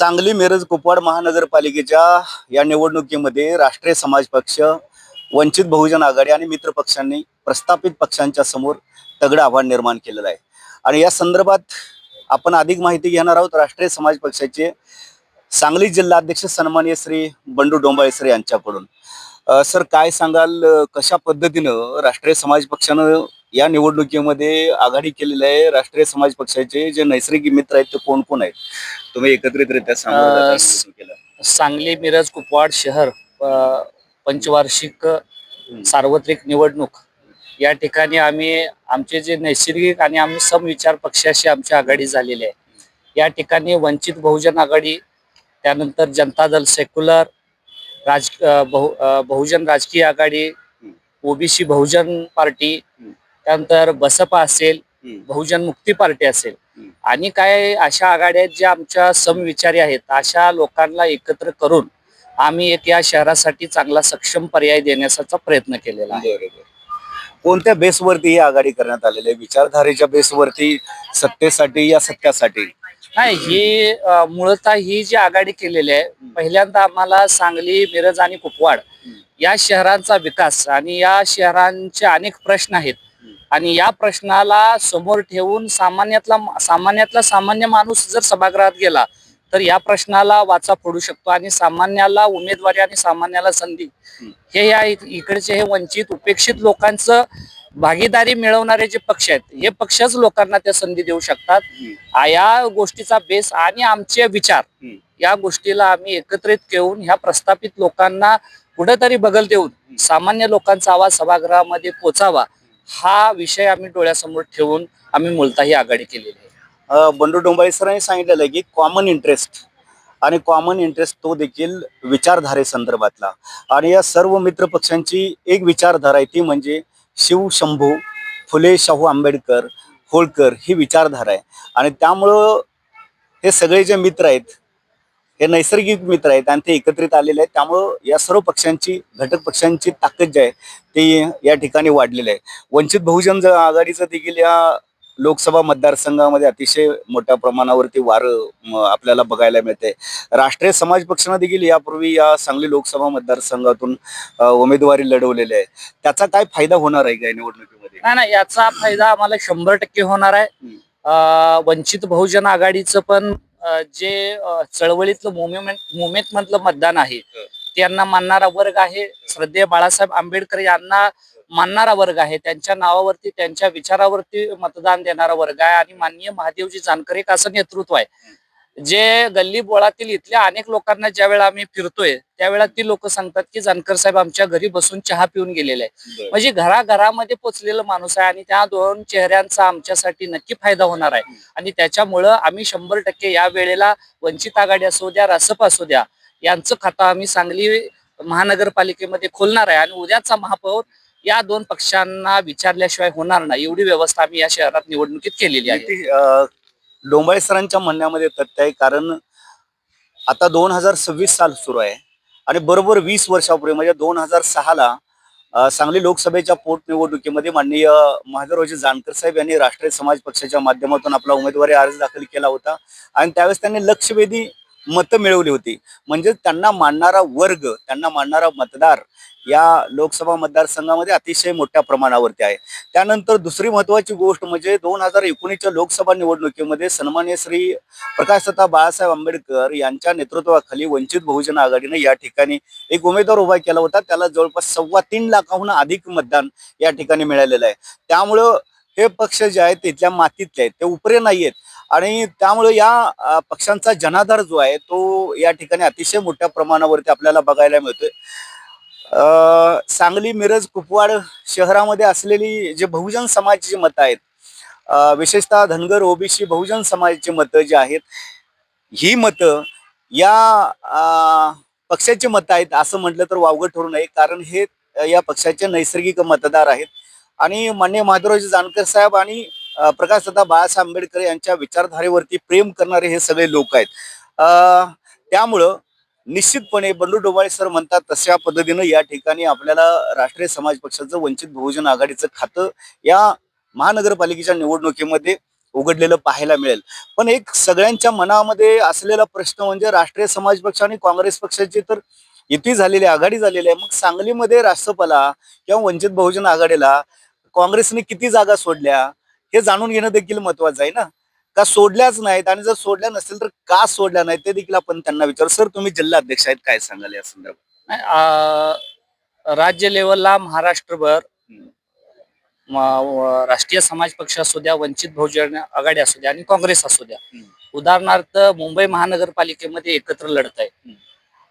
सांगली मिरज कुपवाड महानगरपालिकेच्या या निवडणुकीमध्ये राष्ट्रीय समाज पक्ष वंचित बहुजन आघाडी आणि मित्र पक्षांनी प्रस्थापित पक्षांच्या समोर तगडं आव्हान निर्माण केलेलं आहे. आणि या संदर्भात आपण अधिक माहिती घेणार आहोत राष्ट्रीय समाज पक्षाचे सांगली जिल्हाध्यक्ष सन्मान्य श्री बंडू डोंबाळे सर यांच्याकडून सर काय सांगाल? कशा पद्धतीनं राष्ट्रीय समाज पक्षानं या निवडणुकीमध्ये आघाडी केलेली आहे राष्ट्रीय समाज पक्षाचे जे नैसर्गिक मित्र आहेत ते कोण कोण आहेत? तुम्ही एकत्रितरित्या सांगा. सांगली मिरज कुपवाड शहर पंचवार्षिक सार्वत्रिक निवडणूक. या ठिकाणी आम्ही आमचे जे नैसर्गिक आणि आम्ही समविचार पक्षाशी आमची आघाडी झालेली आहे. या ठिकाणी वंचित बहुजन आघाडी त्यानंतर जनता दल सेक्युलर राज बहु बहुजन राजकीय आघाडी ओबीसी बहुजन पार्टी. त्यानंतर बसपा असेल. बहुजन मुक्ती पार्टी असेल. आणि काय अशा आघाड्या आहेत ज्या आमच्या समविचारी आहेत अशा लोकांना एकत्र करून आम्ही एक या शहरासाठी चांगला सक्षम पर्याय देण्याचा प्रयत्न केलेला आहे. कोणत्या बेसवरती ही आघाडी करण्यात आलेली आहे? विचारधारेच्या बेसवरती सत्तेसाठी या सत्यासाठी? नाही ही मूळतः ही जी आघाडी केलेली आहे पहिल्यांदा आम्हाला सांगली मिरज आणि कुपवाड या शहरांचा विकास आणि या शहरांचे अनेक प्रश्न आहेत. आणि या प्रश्नाला समोर ठेवून सामान्यातला सामान्यातला सामान्य माणूस जर सभागृहात गेला तर या प्रश्नाला वाचा फोडू शकतो आणि सामान्याला उमेदवारी आणि सामान्याला संधी. हे या इकडचे हे वंचित उपेक्षित लोकांचं भागीदारी मिळवणारे जे पक्ष आहेत हे पक्षच लोकांना त्या संधी देऊ शकतात. या गोष्टीचा बेस आणि आमचे विचार या गोष्टीला आम्ही एकत्रित घेऊन ह्या प्रस्थापित लोकांना कुठेतरी बगल देऊन सामान्य लोकांचा आवाज सभागृहामध्ये पोचावा. हा विषय आम्ही डोळ्यासमोर ठेवून आम्ही मूलतः ही आघाडी केलेली आहे. बंडू डोंबाळे सरांनी सांगितलेलं आहे की कॉमन इंटरेस्ट आणि कॉमन इंटरेस्ट तो देखील विचारधारे संदर्भातला. आणि या सर्व मित्र पक्षांची एक विचारधारा आहे ती म्हणजे शिव शंभू फुले शाहू आंबेडकर होळकर ही विचारधारा आहे. आणि त्यामुळं हे सगळे जे मित्र आहेत हे नैसर्गिक मित्र आहेत आणि ते एकत्रित आलेले आहेत. त्यामुळं या सर्व पक्षांची घटक पक्षांची ताकद जी आहे ती या ठिकाणी वाढलेली आहे. वंचित बहुजन आघाडीचं देखील या लोकसभा मतदारसंघामध्ये अतिशय मोठ्या प्रमाणावरती वार आपल्याला बघायला मिळते. राष्ट्रीय समाज पक्षानं देखील यापूर्वी या सांगली लोकसभा मतदारसंघातून उमेदवारी लढवलेली आहे. त्याचा काय फायदा होणार आहे का या निवडणुकीमध्ये? नाही नाही याचा फायदा आम्हाला शंभर टक्के होणार आहे. वंचित बहुजन आघाडीचं पण जे चळवळीतलं मुवमेंट मुवमेंट मधलं मतदान आहे त्यांना मानणारा वर्ग आहे. श्रद्धेय बाळासाहेब आंबेडकर यांना मानणारा वर्ग आहे. त्यांच्या नावावरती त्यांच्या विचारावरती मतदान देणारा वर्ग आहे. आणि माननीय महादेवजी जानकर एक असं नेतृत्व आहे. जे गल्ली बोळातील इथल्या अनेक लोकांना ज्यावेळेला आम्ही फिरतोय त्यावेळेला ती लोक सांगतात की जानकर साहेब आमच्या घरी बसून चहा पिऊन गेलेले आहे म्हणजे घराघरामध्ये पोचलेलं माणूस आहे आणि त्या दोन चेहऱ्यांचा आमच्यासाठी नक्की फायदा होणार आहे. आणि त्याच्यामुळं आम्ही शंभर टक्के या वेळेला वंचित आघाडी असू द्या रासप असू द्या यांचं खातं आम्ही सांगली महानगरपालिकेमध्ये खोलणार आहे आणि उद्याचा महापौर या दोन पक्षांना विचारल्याशिवाय होणार नाही. एवढी व्यवस्था आम्ही या शहरात निवडणुकीत केलेली आहे. डोंबाळे सरांच्या म्हणण्यामध्ये तथ्य आहे कारण आता दोन हजार सव्वीस साल सुरू आहे आणि बरोबर वीस वर्षापूर्वी म्हणजे दोन हजार सहाला सांगली लोकसभेच्या पोटनिवडणुकीमध्ये माननीय महादेवरावजी जानकर साहेब यांनी राष्ट्रीय समाज पक्षाच्या माध्यमातून आपला उमेदवारी अर्ज दाखल केला होता. आणि त्यावेळेस त्यांनी लक्षवेधी मतं मिळवली होती. म्हणजे त्यांना मानणारा वर्ग त्यांना मानणारा मतदार या लोकसभा मतदारसंघामध्ये अतिशय मोठ्या प्रमाणावरती आहे. त्यानंतर दुसरी महत्वाची गोष्ट म्हणजे दोन हजार एकोणीसच्या लोकसभा निवडणुकीमध्ये सन्मान्य श्री प्रकाशता बाळासाहेब आंबेडकर यांच्या नेतृत्वाखाली वंचित बहुजन आघाडीने या ठिकाणी एक उमेदवार उभा केला होता. त्याला जवळपास सव्वा तीन लाखाहून अधिक मतदान या ठिकाणी मिळालेलं आहे. त्यामुळं हे पक्ष जे आहेत तिथल्या मातीतले आहेत. ते उपरे नाही आहेत आणि त्यामुळे या पक्षांचा जनाधार जो आहे तो या ठिकाणी अतिशय मोठ्या प्रमाणावरती आपल्याला बघायला मिळतोय. सांगली मिरज कुपवाड शहरामध्ये असलेली जे बहुजन समाजाची मतं आहेत विशेषतः धनगर ओबीसी बहुजन समाजाची मतं जी आहेत ही मतं या पक्षाची मतं आहेत असं म्हटलं तर वावगं ठरू नये कारण हे या पक्षाचे नैसर्गिक मतदार आहेत. आणि मान्य महादेवरावजी जानकर साहेब आणि प्रकाशदादा बाळासाहेब आंबेडकर यांच्या विचारधारेवरती प्रेम करणारे हे सगळे लोक आहेत. त्यामुळं निश्चितपणे बंडू डोबाळे सर म्हणतात तशा पद्धतीनं या ठिकाणी आपल्याला राष्ट्रीय समाज पक्षाचं वंचित बहुजन आघाडीचं खातं या महानगरपालिकेच्या निवडणुकीमध्ये उघडलेलं पाहायला मिळेल. पण एक सगळ्यांच्या मनामध्ये असलेला प्रश्न म्हणजे राष्ट्रीय समाज पक्ष आणि काँग्रेस पक्षाची तर युती झालेली आघाडी झालेली आहे. मग सांगलीमध्ये राष्ट्रपला किंवा वंचित बहुजन आघाडीला काँग्रेसने किती जागा सोडल्या? हे जाणून घेणं देखील महत्वाचं आहे ना? का सोडल्याच नाहीत आणि जर सोडल्या नसतील तर का सोडल्या नाहीत ते देखील आपण त्यांना विचारू. सर तुम्ही जिल्हा अध्यक्ष आहेत काय सांगाल या संदर्भात? नाही, राज्य लेवलला महाराष्ट्रभर राष्ट्रीय समाज पक्ष असू द्या वंचित बहुजन आघाडी असू द्या आणि काँग्रेस असू द्या. उदाहरणार्थ मुंबई महानगरपालिकेमध्ये एकत्र लढत आहे.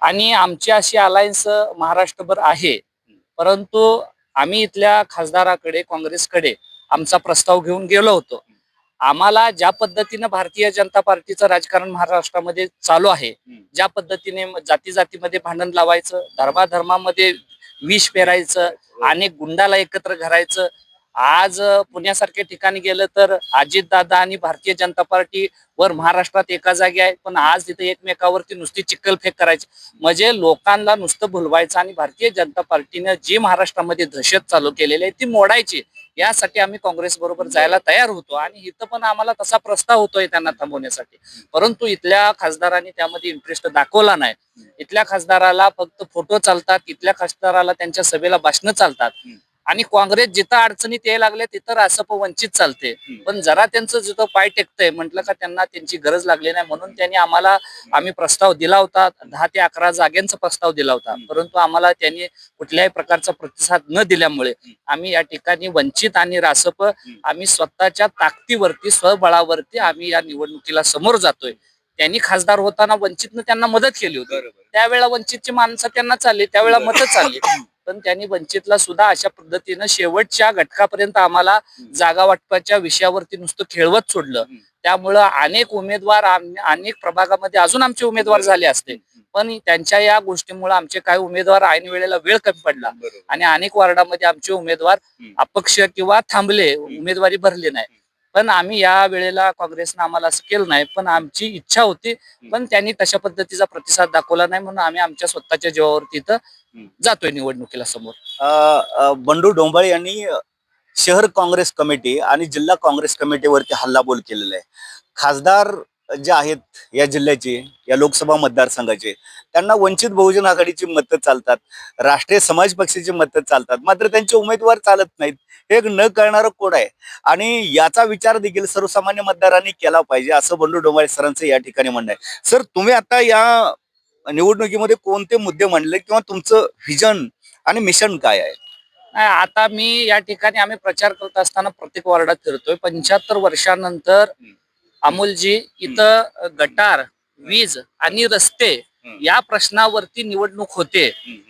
आणि आमची अशी अलायन्स महाराष्ट्रभर आहे. परंतु आम्ही इथल्या खासदाराकडे काँग्रेसकडे आमचा प्रस्ताव घेऊन गेलो होतो. आम्हाला ज्या पद्धतीनं भारतीय जनता पार्टीचं राजकारण महाराष्ट्रामध्ये चालू आहे. ज्या पद्धतीने जाती जातीमध्ये भांडण लावायचं धर्माधर्मामध्ये विष पेरायचं अनेक गुंडाला एकत्र घरायचं आज पुण्यासारख्या ठिकाणी गेलं तर अजितदादा आणि भारतीय जनता पार्टी वर महाराष्ट्रात एका जागी आहे पण आज तिथे एकमेकावरती नुसती चिक्कलफेक करायची. म्हणजे लोकांना नुसतं भुलवायचं आणि भारतीय जनता पार्टीनं जी महाराष्ट्रामध्ये दहशत चालू केलेली आहे ती मोडायची. यासाठी आम्ही काँग्रेस बरोबर जायला तयार होतो आणि इथं पण आम्हाला तसा प्रस्ताव होतोय त्यांना थांबवण्यासाठी. परंतु इथल्या खासदारांनी त्यामध्ये इंटरेस्ट दाखवला नाही. इथल्या खासदाराला फक्त फोटो चालतात इथल्या खासदाराला त्यांच्या सभेला भाषणं चालतात. आणि काँग्रेस जिथं अडचणीत यायला लागले तिथं रासप वंचित चालते. पण जरा त्यांचं जिथं पाय टेकतंय म्हटलं का त्यांना त्यांची गरज लागली नाही. म्हणून त्यांनी आम्हाला आम्ही प्रस्ताव दिला होता दहा ते अकरा जाग्यांचा प्रस्ताव दिला होता. परंतु आम्हाला त्यांनी कुठल्याही प्रकारचा प्रतिसाद न दिल्यामुळे आम्ही या ठिकाणी वंचित आणि रासप आम्ही स्वतःच्या ताकदीवरती स्वबळावरती आम्ही या निवडणुकीला समोर जातोय. त्यांनी खासदार होताना वंचितनं त्यांना मदत केली होती. त्यावेळेला वंचितची माणसं त्यांना चालली त्यावेळेला मतं चालली. पण त्यांनी वंचितला सुद्धा अशा पद्धतीनं शेवटच्या घटकापर्यंत आम्हाला जागा वाटपाच्या विषयावरती नुसतं खेळवत सोडलं. त्यामुळं अनेक उमेदवार अनेक प्रभागामध्ये अजून आमचे उमेदवार झाले असते. पण त्यांच्या या गोष्टीमुळे आमचे काही उमेदवार ऐन वेळेला वेळ कमी पडला. आणि अनेक वार्डामध्ये आमचे उमेदवार. अपक्ष किंवा थांबले उमेदवारी भरली नाही. पण आम्ही या वेळेला काँग्रेसनं आम्हाला असं केलं नाही पण आमची इच्छा होती. पण त्यांनी तशा पद्धतीचा प्रतिसाद दाखवला नाही म्हणून आम्ही आमच्या स्वतःच्या जीवावरती इथं जातोय निवडणुकीला समोर. बंडू डोंबाळे यांनी शहर काँग्रेस कमिटी आणि जिल्हा काँग्रेस कमिटीवरती हल्लाबोल केलेला आहे. खासदार जे आहेत या जिल्ह्याचे या लोकसभा मतदारसंघाचे त्यांना वंचित बहुजन आघाडीची मतं चालतात राष्ट्रीय समाज पक्षाची मतं चालतात मात्र त्यांचे उमेदवार चालत नाहीत. हे एक न कळणारं कोड आहे? आणि याचा विचार देखील सर्वसामान्य मतदारांनी केला पाहिजे असं बंडू डोंबाळे सरांचं या ठिकाणी म्हणणं आहे. सर तुम्ही आता या निवडणुकीमध्ये कोणते मुद्दे मांडले किंवा तुमचं व्हिजन आणि मिशन काय आहे नाही, आता मी या ठिकाणी आम्ही प्रचार करत असताना प्रत्येक वार्डात फिरतोय पंच्याहत्तर वर्षानंतर. अमोलजी इथं गटार वीज आणि रस्ते. या प्रश्नावरती निवडणूक होते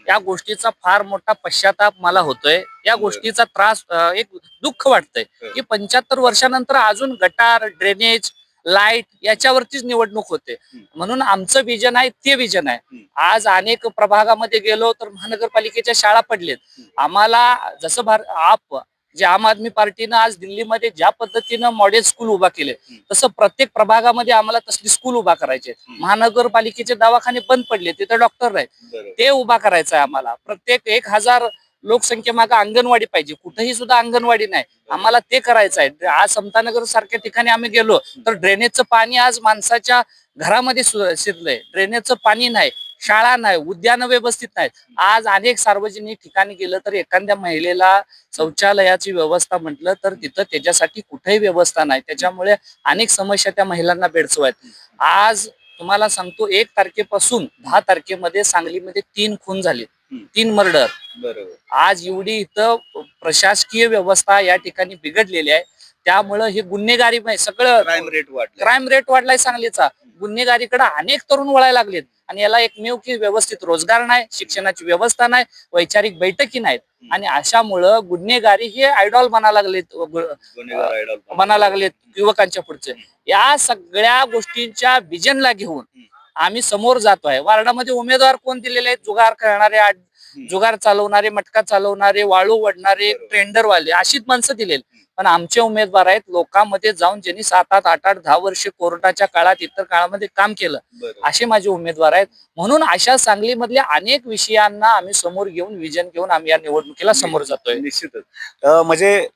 या गोष्टीचा फार मोठा पश्चाताप मला होतोय या गोष्टीचा त्रास एक दुःख वाटतंय. की पंच्याहत्तर वर्षानंतर अजून गटार ड्रेनेज लाइट याच्यावरतीच निवडणूक होते. म्हणून आमचं विजन आहे ते विजन आहे. आज अनेक प्रभागामध्ये गेलो तर महानगरपालिकेच्या शाळा पडलेत. आम्हाला जसं भार आप जे आम आदमी पार्टीनं आज दिल्लीमध्ये ज्या पद्धतीनं मॉडेल स्कूल उभा केले. तसं प्रत्येक प्रभागामध्ये आम्हाला तसली स्कूल उभा करायचे. महानगरपालिकेचे दवाखाने बंद पडले तिथे डॉक्टर नाही ते उभा करायचं आहे आम्हाला प्रत्येक एक हजार लोकसंख्येमागे अंगणवाडी पाहिजे. कुठेही सुद्धा अंगणवाडी नाही. आम्हाला ते करायचं आहे. आज समतानगर सारख्या ठिकाणी आम्ही गेलो तर ड्रेनेजचं पाणी आज माणसाच्या घरामध्ये शिरलंय. ड्रेनेजचं पाणी नाही शाळा नाही उद्यानं व्यवस्थित नाहीत आज अनेक सार्वजनिक ठिकाणी गेलं तर एखाद्या महिलेला शौचालयाची व्यवस्था म्हटलं तर तिथं त्याच्यासाठी कुठेही व्यवस्था नाही. त्याच्यामुळे अनेक समस्या त्या महिलांना भेडसवायत आज तुम्हाला सांगतो एक तारखेपासून दहा तारखेमध्ये सांगलीमध्ये तीन खून झाले. तीन मर्डर बरोबर. आज एवढी इथं प्रशासकीय व्यवस्था या ठिकाणी बिघडलेली आहे. त्यामुळं हे गुन्हेगारी सगळं क्राईम रेट वाढला क्राईम रेट वाढलाय सांगलीचा. गुन्हेगारीकडे अनेक तरुण वळायला लागलेत. आणि याला एकमेव की व्यवस्थित रोजगार नाही शिक्षणाची व्यवस्था नाही वैचारिक बैठकी नाहीत. आणि अशामुळं गुन्हेगारी हे आयडॉल बना लागलेत. गुन्हेगार बना लागलेत युवकांच्या पुढचे. या सगळ्या गोष्टींच्या विजनला घेऊन आम्ही समोर जातोय. वार्डामध्ये उमेदवार कोण दिलेले आहेत? जुगार करणारे जुगार चालवणारे मटका चालवणारे वाळू वडणारे. ट्रेंडरवाले अशीच माणसं दिलेली. पण आमचे उमेदवार आहेत लोकांमध्ये जाऊन ज्यांनी सात आठ आठ आठ दहा वर्ष कोर्टाच्या काळात इतर काळामध्ये काम केलं असे माझे उमेदवार आहेत. म्हणून अशा सांगलीमधल्या अनेक विषयांना आम्ही समोर घेऊन विजन घेऊन आम्ही या निवडणुकीला समोर जातोय. निश्चितच. म्हणजे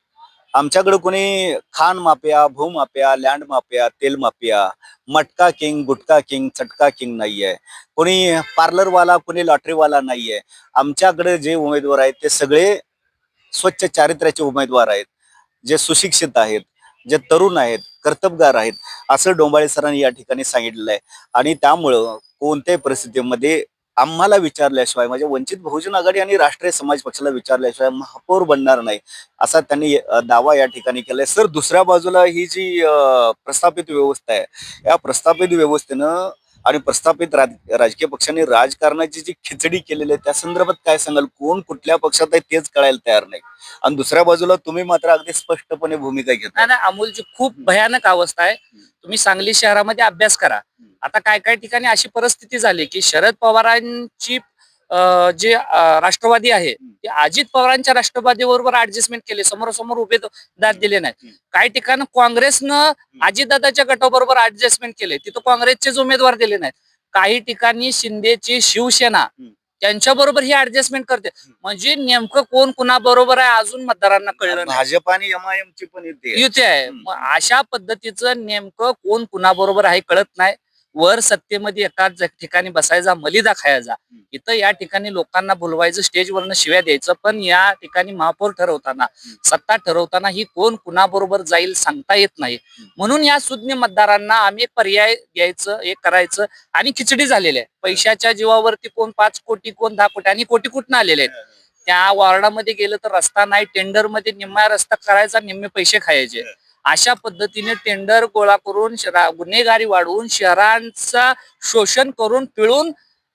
आमच्याकडे कोणी खान माफिया भूमाफिया लँड माफिया तेल mafia matka king gutka king चटका किंग नाहीये. कोणी पार्लरवाला कोणी लॉटरीवाला नाहीये. आमच्याकडे जे उमेदवार आहेत ते सगळे स्वच्छ चारित्र्याचे उमेदवार आहेत. जे सुशिक्षित आहेत जे तरुण आहेत कर्तबगार आहेत असं डोंबाळे सरांनी या ठिकाणी सांगितलेलं आहे आणि त्यामुळं कोणत्याही परिस्थितीमध्ये आम्हाला विचारल्याशिवाय म्हणजे वंचित बहुजन आघाडी आणि राष्ट्रीय समाज पक्षाला विचारल्याशिवाय महापौर बनणार नाही असा त्यांनी दावा या ठिकाणी केलाय. सर दुसऱ्या बाजूला ही जी प्रस्थापित व्यवस्था आहे या प्रस्थापित व्यवस्थेनं आणि प्रस्थापित राज- राजकीय पक्षांनी राजकारणाची जी खिचडी केलेली आहे त्या संदर्भात काय सांगाल? कोण कुठल्या पक्षात आहे तेच कळायला तयार नाही. आणि दुसऱ्या बाजूला तुम्ही मात्र अगदी स्पष्टपणे भूमिका घेता नाही अमोलची खूप भयानक अवस्था आहे. तुम्ही सांगली शहरामध्ये अभ्यास करा. आता काय काय ठिकाणी अशी परिस्थिती झाली की शरद पवारांची जे राष्ट्रवादी आहे ते अजित पवारांच्या राष्ट्रवादी बरोबर ऍडजस्टमेंट केले समोरासमोर उमेदवार दिले नाही काही ठिकाणी काँग्रेसनं अजितदादाच्या गटाबरोबर ऍडजस्टमेंट केले तिथं काँग्रेसचेच उमेदवार दिले नाहीत. काही ठिकाणी शिंदेची शिवसेना. त्यांच्या बरोबर ही ऍडजस्टमेंट करते. म्हणजे नेमकं कोण कुणा बरोबर आहे अजून मतदारांना कळलं भाजप आणि एमआयएम ची पण येते आहे. अशा पद्धतीचं नेमकं कोण कुणाबरोबर आहे कळत नाही. वर सत्तेमध्ये एकाच ठिकाणी बसायचा मलिदा खायचा. इथं या ठिकाणी लोकांना बोलवायचं स्टेजवरनं शिव्या द्यायचं पण या ठिकाणी महापौर ठरवताना सत्ता ठरवताना ही कोण कुणाबरोबर जाईल सांगता येत नाही. म्हणून या सुज्ञ मतदारांना आम्ही पर्याय द्यायचं एक करायचं आणि खिचडी झालेली आहे. पैशाच्या जीवावरती कोण पाच कोटी कोण दहा कोटी आणि कोटी कुठनं आलेले आहेत? त्या वॉर्डामध्ये गेलं तर रस्ता नाही टेंडरमध्ये निम्मा रस्ता करायचा निम्मे पैसे खायचे. अशा पद्धतीने टेंडर गोळा करून शरा- गुन्हेगारी वाढवून शहरांचा शोषण करून पिळून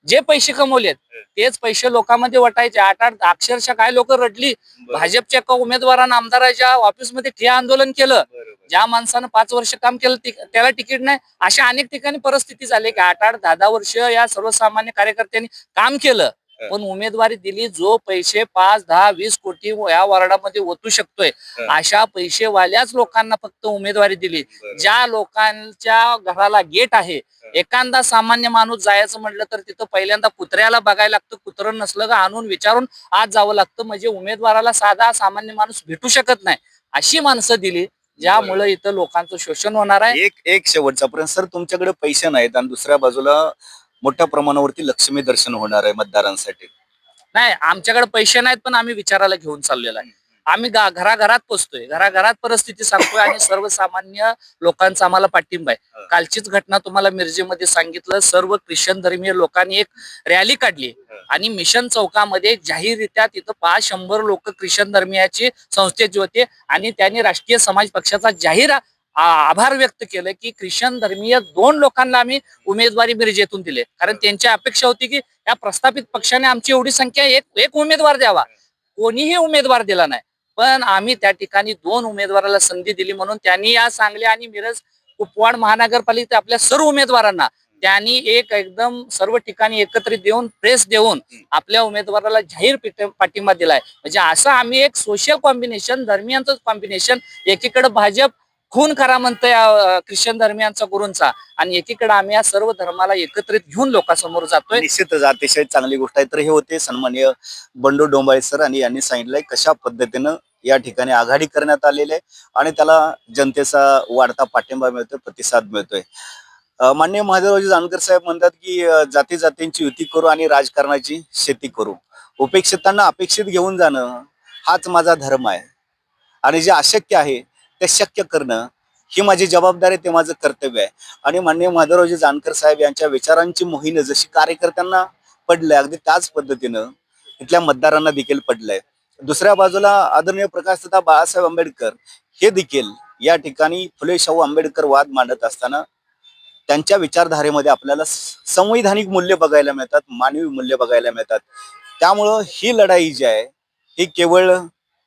जे पैसे कमवलेत तेच पैसे लोकांमध्ये वाटायचे. आठ आठ अक्षरशः काय लोक रडली. भाजपच्या एका उमेदवारानं आमदाराच्या ऑफिसमध्ये ठिया आंदोलन केलं. ज्या माणसानं पाच वर्ष काम केलं त्याला तिकीट नाही. अशा अनेक ठिकाणी परिस्थिती झाली की आठ आठ दहा दहा वर्ष या सर्वसामान्य कार्यकर्त्यांनी काम केलं. पण उमेदवारी दिली जो पैसे पाच दहा वीस कोटी या वॉर्डामध्ये ओतू शकतोय अशा पैसेवाल्याच लोकांना फक्त उमेदवारी दिली. ज्या लोकांच्या घराला गेट आहे एखादा सामान्य माणूस जायचं म्हटलं तर तिथं पहिल्यांदा कुत्र्याला बघायला लागतं कुत्रं नसलं का आणून विचारून आज जावं लागतं. म्हणजे उमेदवाराला साधा सामान्य माणूस भेटू शकत नाही. अशी माणसं दिली ज्यामुळे इथं लोकांचं शोषण होणार आहे. एक एक शेवटचा प्रश्न सर तुमच्याकडे पैसे नाहीत आणि दुसऱ्या बाजूला मोठ्या प्रमाणावरती लक्ष्मी दर्शन होणार आहे मतदारांसाठी. नाही आमच्याकडे पैसे नाहीत पण आम्ही विचाराला घेऊन चाललेलो आहे. आम्ही घराघरात पोचतोय. घराघरात परिस्थिती सांगतोय आणि सर्वसामान्य लोकांचा आम्हाला पाठिंबा आहे. कालचीच घटना तुम्हाला मिरजेमध्ये सांगितलं. सर्व ख्रिश्चन धर्मीय लोकांनी एक रॅली काढली. आणि मिशन चौकामध्ये जाहीररित्या तिथं पाच शंभर लोक ख्रिश्चन धर्मियाचे संस्थेचे होते आणि त्यांनी राष्ट्रीय समाज पक्षाचा जाहीर आभार व्यक्त केलं की ख्रिश्चन धर्मीय दोन लोकांना आम्ही उमेदवारी मिरजेतून दिले. कारण त्यांची अपेक्षा होती की या प्रस्थापित पक्षाने आमची एवढी संख्या एक एक उमेदवार द्यावा. कोणीही उमेदवार दिला नाही. पण आम्ही त्या ठिकाणी दोन उमेदवाराला संधी दिली म्हणून त्यांनी या सांगली आणि मिरज कुपवाड महानगरपालिकेत आपल्या सर्व उमेदवारांना त्यांनी एक एकदम सर्व ठिकाणी एकत्रित देऊन प्रेस देऊन आपल्या उमेदवाराला जाहीर पाठिंबा दिलाय. म्हणजे असं आम्ही एक सोशल कॉम्बिनेशन धर्मियांचं कॉम्बिनेशन एकीकडे भाजप खून करा म्हणतोय ख्रिश्चन धर्मियांचा गुरूंचा. आणि एकीकडे आम्ही या सर्व धर्माला एकत्रित घेऊन लोकांसमोर जातोय. निश्चितच अतिशय चांगली गोष्ट आहे. तर हे होते सन्मान्य बंडू डोंबाळे सर आणि यांनी सांगितलंय कशा पद्धतीनं या ठिकाणी आघाडी करण्यात आलेली आहे आणि त्याला जनतेचा वाढता पाठिंबा मिळतोय प्रतिसाद मिळतोय. मान्य माननीय महादेवरावजी जानकर साहेब म्हणतात की जाती जातींची युती करू आणि राजकारणाची शेती करू. उपेक्षितांना अपेक्षित घेऊन जाणं हाच माझा धर्म आहे. आणि जे अशक्य आहे ते शक्य करणं ही माझी जबाबदारी ते माझं कर्तव्य आहे. आणि माननीय माधवरावजी जानकर साहेब यांच्या विचारांची मोहीम जशी कार्यकर्त्यांना पडलंय अगदी त्याच पद्धतीनं इथल्या मतदारांना देखील पडलंय. दुसऱ्या बाजूला आदरणीय प्रकाश तथा बाळासाहेब आंबेडकर हे देखील या ठिकाणी फुले शाहू आंबेडकर वाद मांडत असताना त्यांच्या विचारधारेमध्ये आपल्याला संवैधानिक मूल्य बघायला मिळतात मानवी मूल्य बघायला मिळतात. त्यामुळं ही लढाई जी आहे ही केवळ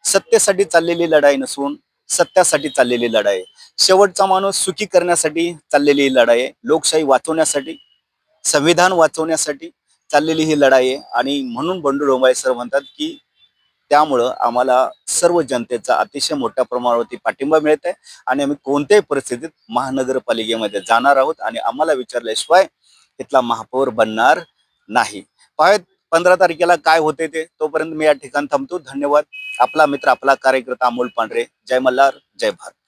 सत्तेसाठी चाललेली लढाई नसून सत्यासाठी चाललेली लढाई आहे. शेवटचा माणूस सुखी करण्यासाठी चाललेली ही लढाई आहे. लोकशाही वाचवण्यासाठी संविधान वाचवण्यासाठी चाललेली ही लढाई आहे. आणि म्हणून बंडू डोंबाळे सर म्हणतात की त्यामुळं आम्हाला सर्व जनतेचा अतिशय मोठ्या प्रमाणावरती पाठिंबा मिळत आहे. आणि आम्ही कोणत्याही परिस्थितीत महानगरपालिकेमध्ये जाणार आहोत. आणि आम्हाला विचारल्याशिवाय इथला महापौर बनणार नाही. पाहत पंधरा तारखेला काय होते ते तोपर्यंत मी या ठिकाणी थांबतो. धन्यवाद. आपला मित्र आपला कार्यकर्ता अमोल पांढरे. जय मल्हार जय भारत.